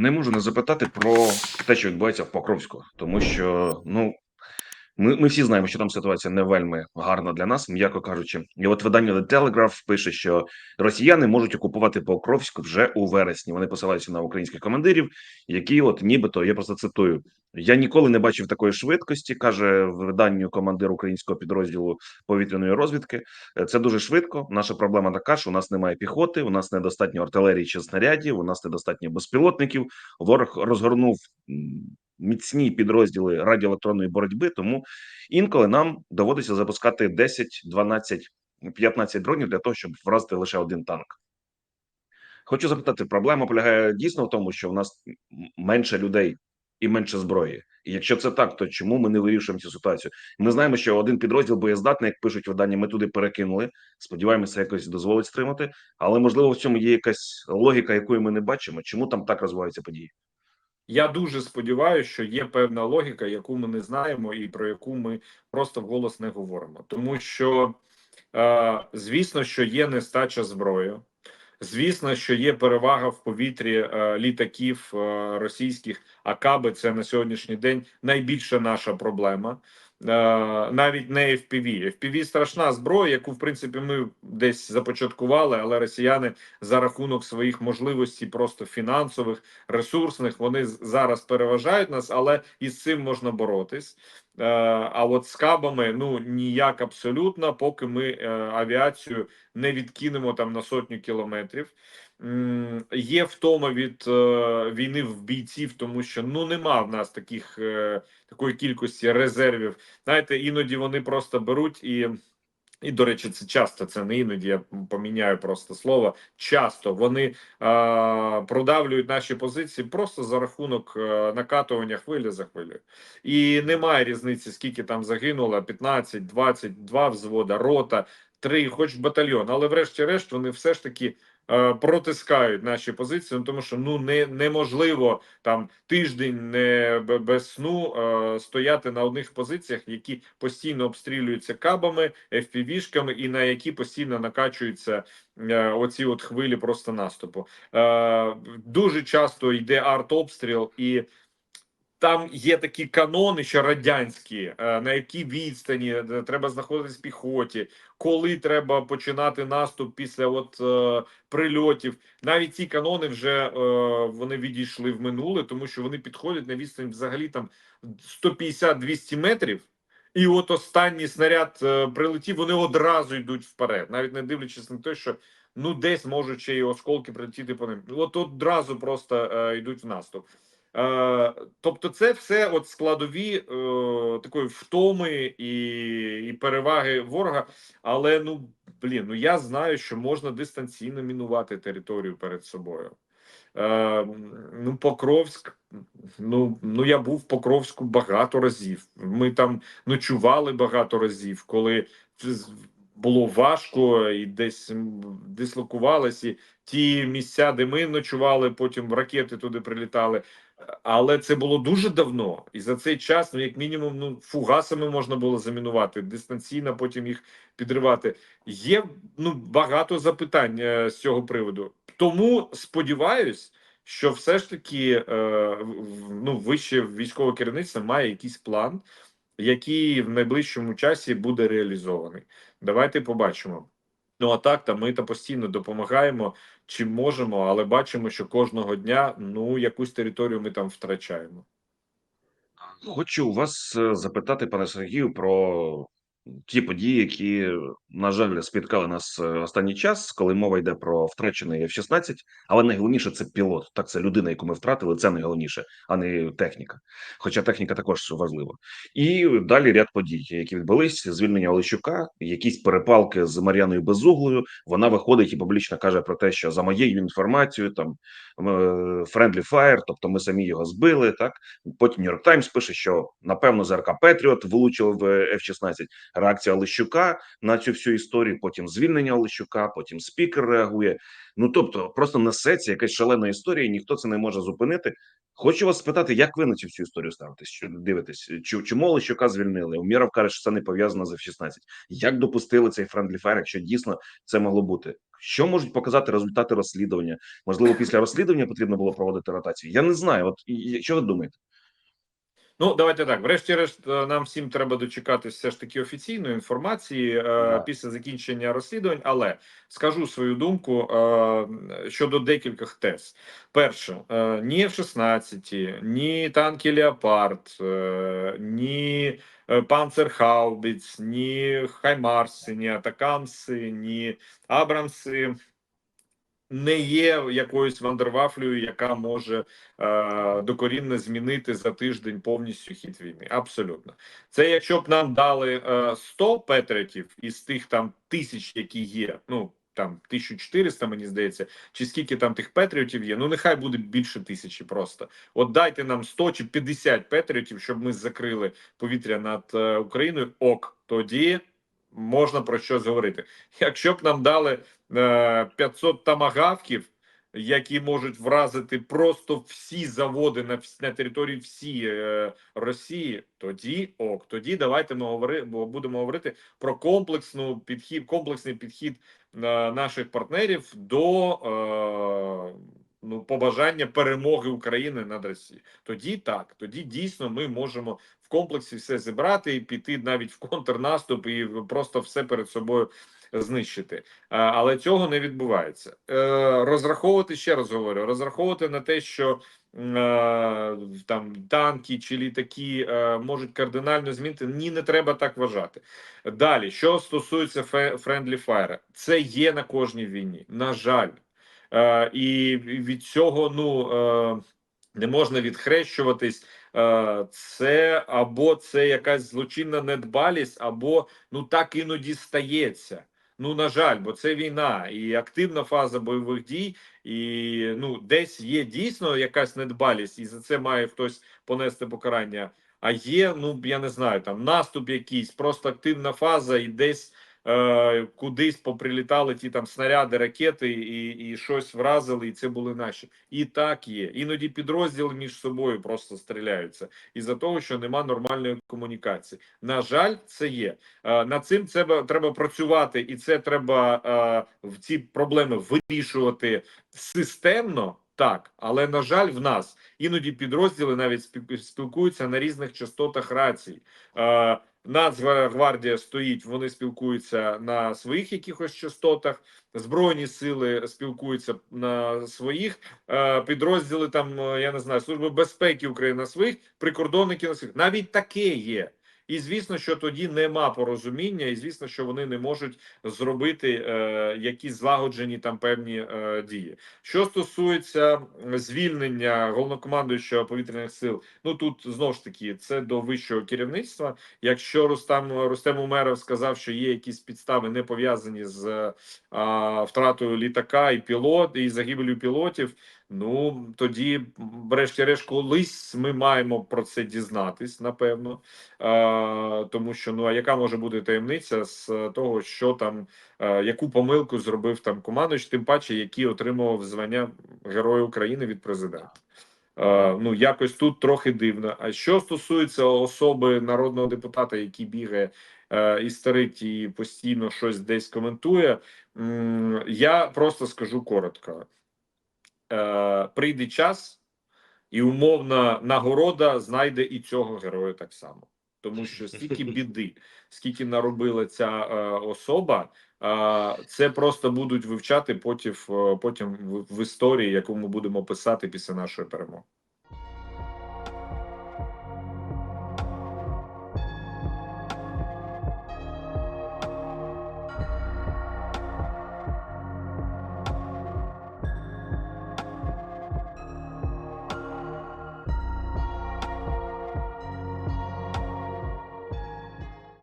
Не можу не запитати про те, що відбувається в Покровську, тому що ну ми, ми всі знаємо, що там ситуація не вельми гарна для нас, м'яко кажучи. І от видання The Telegraph пише, що росіяни можуть окупувати Покровськ вже у вересні. Вони посилаються на українських командирів, які, от нібито, я просто цитую. Я ніколи не бачив такої швидкості, каже в виданню командир українського підрозділу повітряної розвідки. Е, Це дуже швидко. Наша проблема така, що у нас немає піхоти, у нас недостатньо артилерії чи снарядів, у нас недостатньо безпілотників. Ворог розгорнув міцні підрозділи радіоелектронної боротьби. Тому інколи нам доводиться запускати 10, 12, 15 дронів для того, щоб вразити лише один танк. Хочу запитати, проблема полягає дійсно в тому, що в нас менше людей і менше зброї. І якщо це так, то чому ми не вирішуємо цю ситуацію? Ми знаємо, що один підрозділ боєздатний, як пишуть видання, ми туди перекинули. Сподіваємося, якось дозволить стримати. Але можливо в цьому є якась логіка, якої ми не бачимо. Чому там так розвиваються події? Я дуже сподіваюся, що є певна логіка, яку ми не знаємо, і про яку ми просто вголос не говоримо. Тому що, е, звісно, що є нестача зброї. Звісно, що є перевага в повітрі е, літаків е, російських, а це на сьогоднішній день найбільша наша проблема. Е, навіть не FPV. FPV – страшна зброя, яку в принципі ми десь започаткували, але росіяни за рахунок своїх можливостей, просто фінансових, ресурсних, вони зараз переважають нас, але із цим можна боротись. Е, А от з кабами ну ніяк абсолютно, поки ми е, авіацію не відкинемо там на сотню кілометрів. Є втома від е, війни в бійців, тому що ну нема в нас таких е, такої кількості резервів. Знаєте, іноді вони просто беруть і. І, до речі, це часто, це не іноді, я поміняю просто слово. Часто вони е, продавлюють наші позиції просто за рахунок е, накатування хвилі за хвилею. І немає різниці, скільки там загинуло: 15, 22 взвода, рота, 3, хоч батальйон. Але врешті-решт вони все ж таки протискають наші позиції, ну, тому що ну не неможливо там тиждень не без сну е, стояти на одних позиціях, які постійно обстрілюються кабами, FPV-шками, і на які постійно накачуються е, оці от хвилі просто наступу. Е, дуже часто йде артобстріл і. Там є такі канони, ще радянські, е, на якій відстані е, треба знаходитись в піхоті, коли треба починати наступ після от е, прильотів. Навіть ці канони вже е, вони відійшли в минуле, тому що вони підходять на відстань взагалі там 150-200 метрів. І от останній снаряд е, прилетів, вони одразу йдуть вперед, навіть не дивлячись на те, що ну десь можуть ще й осколки прилетіти по ним. От одразу просто е, йдуть в наступ. Е, тобто, це все от складові е, такої втоми і, і переваги ворога. Але ну блін, ну я знаю, що можна дистанційно мінувати територію перед собою. Е, ну, Покровськ. Ну, ну я був в Покровську багато разів. Ми там ночували багато разів, коли було важко і десь дислокувалися. Ті місця, де ми ночували, потім ракети туди прилітали. Але це було дуже давно, і за цей час, ну як мінімум, ну фугасами можна було замінувати дистанційно, потім їх підривати. Є ну багато запитань е, з цього приводу. Тому сподіваюсь, що все ж таки е, ну, вище військове керівництво має якийсь план, який в найближчому часі буде реалізований. Давайте побачимо. Ну а так, та ми та постійно допомагаємо чим можемо, але бачимо, що кожного дня ну якусь територію ми там втрачаємо. Хочу вас е, запитати, пане Сергію, про ті події, які, на жаль, спіткали нас е, останній час, коли мова йде про втрачений F-16, але найголовніше це пілот. Так, це людина, яку ми втратили, це найголовніше, а не техніка. Хоча техніка також важлива. І далі ряд подій, які відбулись: звільнення Олещука, якісь перепалки з Мар'яною Безуглою. Вона виходить і публічно каже про те, що за моєю інформацією, там е, friendly fire, тобто ми самі його збили. Так потім Нью-Йорк Таймс пише, що напевно ЗРК Петріот влучив в F-16. Реакція Олещука на цю всю історію. Потім звільнення Олещука, потім спікер реагує. Ну тобто, просто несеться якась шалена історія, і ніхто це не може зупинити. Хочу вас спитати, як ви на цю всю історію ставитесь? Що дивитесь? Чому Олещука звільнили? Уміров каже, що це не пов'язано з F-16. Як допустили цей френдлі фаєр, якщо дійсно це могло бути? Що можуть показати результати розслідування? Можливо, після розслідування потрібно було проводити ротацію. Я не знаю. От що ви думаєте? Ну, давайте так. Врешті-решт, е, нам всім треба дочекатися все ж таки офіційної інформації е, після закінчення розслідувань. Але скажу свою думку е, щодо декількох тез. Перше, е, ні F-16, ні танки Леопард, е, ні Панцерхаубіц, ні Хаймарси, ні Атакамси, ні Абрамси. Не є якоюсь вандервафлею, яка може е, докорінно змінити за тиждень повністю хід війни. Абсолютно, це якщо б нам дали е, 100 петритів із тих там тисяч, які є. Ну там 1400, мені здається, чи скільки там тих петріотів є. Ну нехай буде більше тисячі. Просто от дайте нам 100 чи 50 петріотів, щоб ми закрили повітря над е, Україною. Ок, тоді можна про щось говорити. Якщо б нам дали е, 500 тамагавків, які можуть вразити просто всі заводи на, на території всієї е, Росії, тоді ок, тоді давайте ми говори, будемо говорити про комплексну підхід, комплексний підхід е, наших партнерів до е, ну, побажання перемоги України над Росією. Тоді так, тоді дійсно ми можемо комплексі все зібрати і піти навіть в контрнаступ і просто все перед собою знищити. Але цього не відбувається. Е, Розраховувати ще раз говорю, розраховувати на те, що е, там танки чи літаки е, можуть кардинально змінити. Ні, не треба так вважати. Далі, що стосується френдлі файра, це є на кожній війні. На жаль, е, і від цього ну е, не можна відхрещуватись. Е, Це або це якась злочинна недбалість, або ну так іноді стається. Ну на жаль, бо це війна і активна фаза бойових дій, і ну десь є дійсно якась недбалість, і за це має хтось понести покарання. А є, ну я не знаю, там наступ якийсь, просто активна фаза, і десь е, кудись поприлітали ті там снаряди, ракети, і, і щось вразили, і це були наші. І так є. Іноді підрозділи між собою просто стріляються із-за того, що нема нормальної комунікації. На жаль, це є. Е, Над цим треба, треба працювати, і це треба е, в ці проблеми вирішувати системно. Так, але на жаль, в нас іноді підрозділи навіть спіл- спілкуються на різних частотах рацій. Е, Нацгвардія стоїть, вони спілкуються на своїх якихось частотах. Збройні сили спілкуються на своїх е, підрозділи. Там е, я не знаю, служби безпеки України на своїх, прикордонники на своїх. Навіть таке є. І звісно, що тоді нема порозуміння, і звісно, що вони не можуть зробити е, якісь злагоджені там певні е, дії. Що стосується звільнення головнокомандуючого повітряних сил, ну тут знову ж таки це до вищого керівництва. Якщо Рустам Рустем Умеров сказав, що є якісь підстави не пов'язані з а, втратою літака і пілот, і загибелью пілотів. Ну тоді, врешті-решт, колись ми маємо про це дізнатись, напевно. А, тому що ну а яка може бути таємниця з того, що там, а, яку помилку зробив там командуючий, тим паче, який отримував звання Героя України від президента. Е, ну якось тут трохи дивно. А що стосується особи народного депутата, який бігає е, і старить і постійно щось десь коментує, я просто скажу коротко: е, прийде час, і умовна нагорода знайде і цього героя так само. Тому що стільки біди, скільки наробила ця е, особа, е, це просто будуть вивчати потім, е, потім в, в історії, яку ми будемо писати після нашої перемоги.